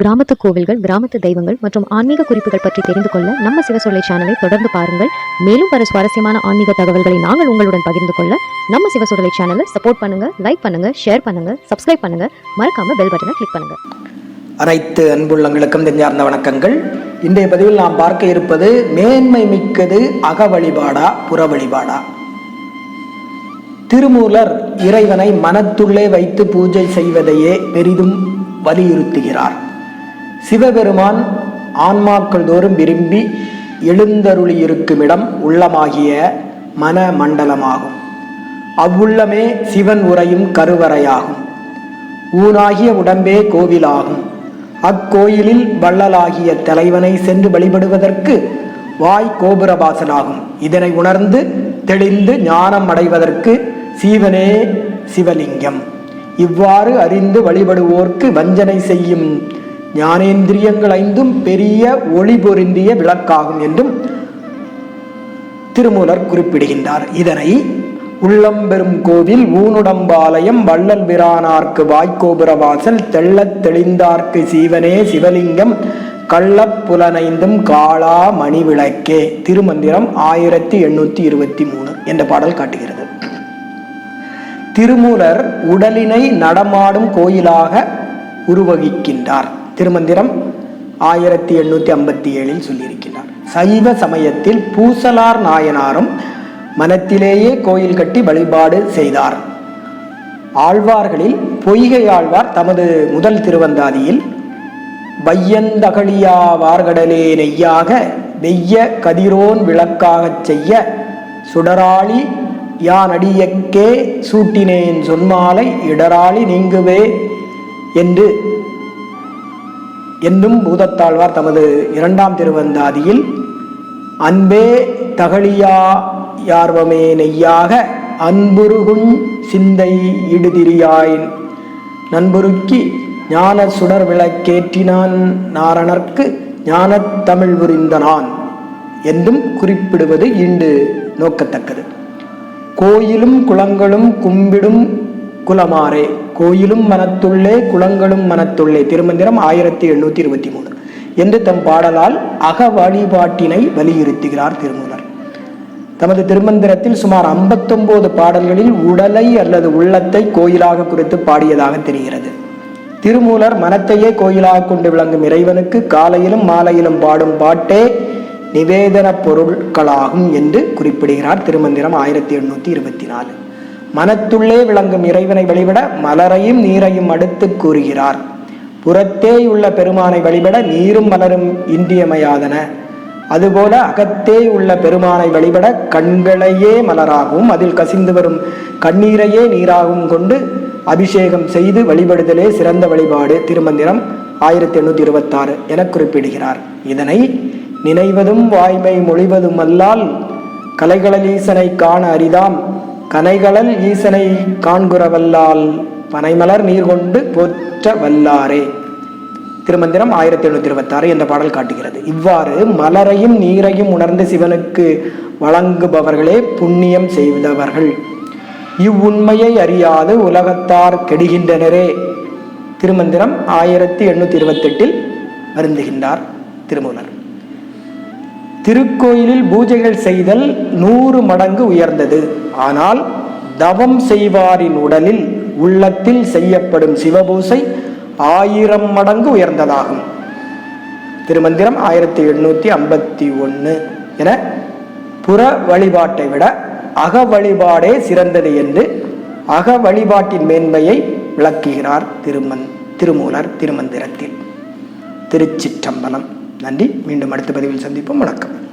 கிராமத்து கோவில்கள் கிராமத்து தெய்வங்கள் மற்றும் ஆன்மீக குறிப்புகள் பற்றி தெரிந்து கொள்ள நம்ம சிவசொல்லை சேனலை தொடர்ந்து பாருங்கள். மேலும் பல சுவாரஸ்யமான ஆன்மீக தகவல்களை நாங்கள் உங்களுடன் பகிர்ந்து கொள்ள நம்ம சிவசொல்லை சேனலை சப்போர்ட் பண்ணுங்க லைக் பண்ணுங்க ஷேர் பண்ணுங்க சப்ஸ்கிரைப் பண்ணுங்க. மறக்காம பெல் பட்டனை கிளிக் பண்ணுங்க. அனைத்து அன்புள்ளங்களுக்கும் நெஞ்சார்ந்த வணக்கங்கள். இன்றைய பதிவில் நாம் பார்க்க இருப்பது மேன்மை மிக்கது அக வழிபாடா புற வழிபாடா திருமூலர் இறைவனை மனத்துள்ளே வைத்து பூஜை செய்வதையே பெரிதும் வலியுறுத்துகிறார். சிவபெருமான் ஆன்மாக்கள் தோறும் விரும்பி எழுந்தருளி இருக்குமிடம் உள்ளமாகிய மன மண்டலமாகும் அவ்வுள்ளமே சிவன் உறையும் கருவறையாகும். ஊனாகிய உடம்பே கோவிலாகும். அக்கோயிலில் வள்ளலாகிய தலைவனை சென்று வழிபடுவதற்கு வாய் கோபுரபாசனாகும் இதனை உணர்ந்து தெளிந்து ஞானம் அடைவதற்கு சீவனே சிவலிங்கம். இவ்வாறு அறிந்து வழிபடுவோர்க்கு வஞ்சனை செய்யும் ஞானேந்திரியங்கள் ஐந்தும் பெரிய ஒளி பொருந்திய விளக்காகும் என்றும் திருமூலர் குறிப்பிடுகின்றார். இதனை உள்ளம்பெரும் கோவில் ஊனுடம்பாலயம் வள்ளல் பிரானார்க்கு வாய்க்கோபுரவாசல் தெள்ளத் தெளிந்தார்க்கு சீவனே சிவலிங்கம் கள்ளப்புலனைந்தும் காளா மணி விளக்கே திருமந்திரம் ஆயிரத்தி எண்ணூத்தி இருபத்தி மூணு என்ற பாடல் காட்டுகிறது. திருமூலர் உடலினை நடமாடும் கோயிலாக உருவகிக்கின்றார். திருமந்திரம் ஆயிரத்தி எண்ணூத்தி ஐம்பத்தி ஏழில் சொல்லியிருக்கிறார். சைவ சமயத்தில் பூசலார் நாயனாரும் மனத்திலேயே கோயில் கட்டி வழிபாடு செய்தார். ஆழ்வார்களில் பொய்கை ஆழ்வார் தமது முதல் திருவந்தாதியில் வையந்தகழியா வார்கடலே நெய்யாக வெய்ய கதிரோன் விளக்காகச் செய்ய சுடராளி யான் அடியக்கே சூட்டினேன் சொன்மாலை இடராளி நீங்குவே என்று என்னும் பூதத்தாழ்வார் தமது இரண்டாம் திருவந்தாதியில் அன்பே தகழியா யார்வமே நெய்யாக அன்புருகும் சிந்தை இடுதிரியாயின் நண்புருக்கி ஞான சுடர் விளக்கேற்றினான் நாரணர்க்கு ஞானத் தமிழ் புரிந்தனான் என்றும் குறிப்பிடுவது ஈண்டு நோக்கத்தக்கது. கோயிலும் குளங்களும் கும்பிடும் குலமாறே. கோயிலும் மனத்துள்ளே குளங்களும் மனத்துள்ளே. திருமந்திரம் ஆயிரத்தி எண்ணூத்தி இருபத்தி மூணு. என்று தம் பாடலால் அக வழிபாட்டினை வலியுறுத்துகிறார் திருமூலர். தமது திருமந்திரத்தில் சுமார் 59 பாடல்களில் உடலை அல்லது உள்ளத்தை கோயிலாக குறித்து பாடியதாக தெரிகிறது. திருமூலர் மனத்தையே கோயிலாக கொண்டு விளங்கும் இறைவனுக்கு காலையிலும் மாலையிலும் பாடும் பாட்டே நிவேதன பொருட்களாகும் என்று குறிப்பிடுகிறார் திருமந்திரம் ஆயிரத்தி எண்ணூத்தி இருபத்தி நாலு. மனத்துள்ளே விளங்கும் இறைவனை வழிபட மலரையும் நீரையும் அடுத்து கூறுகிறார். புறத்தேயுள்ள பெருமானை வழிபட நீரும் மலரும் இன்றியமையாதன. அதுபோல அகத்தே உள்ள பெருமானை வழிபட கண்களையே மலராகவும் அதில் கசிந்து வரும் கண்ணீரையே நீராகவும் கொண்டு அபிஷேகம் செய்து வழிபடுதலே சிறந்த வழிபாடு. திருமந்திரம் ஆயிரத்தி எண்ணூத்தி இருபத்தாறு என குறிப்பிடுகிறார். இதனை நினைவதும் வாய்மை மொழிவதும் அல்லால் கலைகளல் காண அரிதாம் கனைகளல் ஈசனை காண்குறவல்லால் பனைமலர் நீர் கொண்டு போற்ற வல்லாரே திருமந்திரம் ஆயிரத்தி எழுநூத்தி இருபத்தாறு என்ற பாடல் காட்டுகிறது. இவ்வாறு மலரையும் நீரையும் உணர்ந்து சிவனுக்கு வழங்குபவர்களே புண்ணியம் செய்தவர்கள். இவ்வுண்மையை அறியாது உலகத்தார் கெடுகின்றனரே. திருமந்திரம் ஆயிரத்தி எண்ணூத்தி இருபத்தெட்டில் வருந்துகின்றார் திருமூலர். திருக்கோயிலில் பூஜைகள் செய்தல் நூறு மடங்கு உயர்ந்தது. ஆனால் தவம் செய்வாரின் உடலில் உள்ளத்தில் செய்யப்படும் சிவபூசை ஆயிரம் மடங்கு உயர்ந்ததாகும். திருமந்திரம் ஆயிரத்தி எண்ணூத்தி ஐம்பத்தி ஒன்று என புற வழிபாட்டை விட அக வழிபாடே சிறந்தது என்று அக வழிபாட்டின் மேன்மையை விளக்குகிறார் திருமன் திருமூலர் திருமந்திரத்தில். திருச்சிற்றம்பலம். நன்றி. மீண்டும் அடுத்த பதிவில் சந்திப்போம். வணக்கம்.